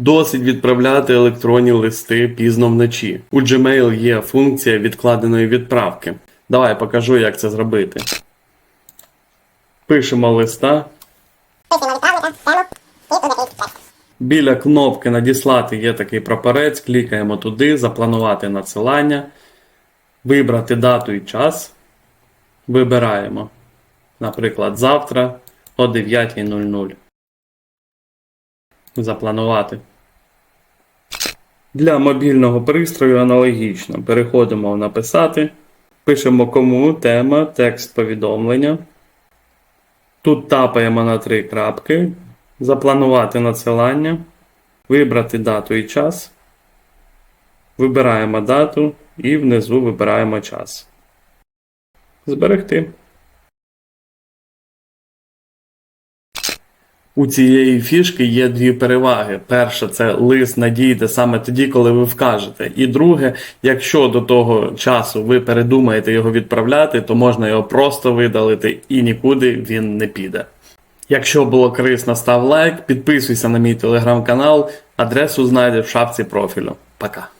Досить відправляти електронні листи пізно вночі. У Gmail є функція відкладеної відправки. Давай покажу, як це зробити. Пишемо листа. Біля кнопки Надіслати є такий прапорець, клікаємо туди, запланувати надсилання, вибрати дату і час. Вибираємо, наприклад, завтра о 9.00. Запланувати. Для мобільного пристрою аналогічно. Переходимо в написати, пишемо кому, тема, текст повідомлення. Тут тапаємо на три крапки, запланувати надсилання, вибрати дату і час. Вибираємо дату і внизу вибираємо час. Зберегти. У цієї фішки є дві переваги. Перша це лист надійде саме тоді, коли ви вкажете. І друге, якщо до того часу ви передумаєте його відправляти, то можна його просто видалити і нікуди він не піде. Якщо було корисно, став лайк, підписуйся на мій телеграм-канал, адресу знайдеш в шапці профілю. Пока.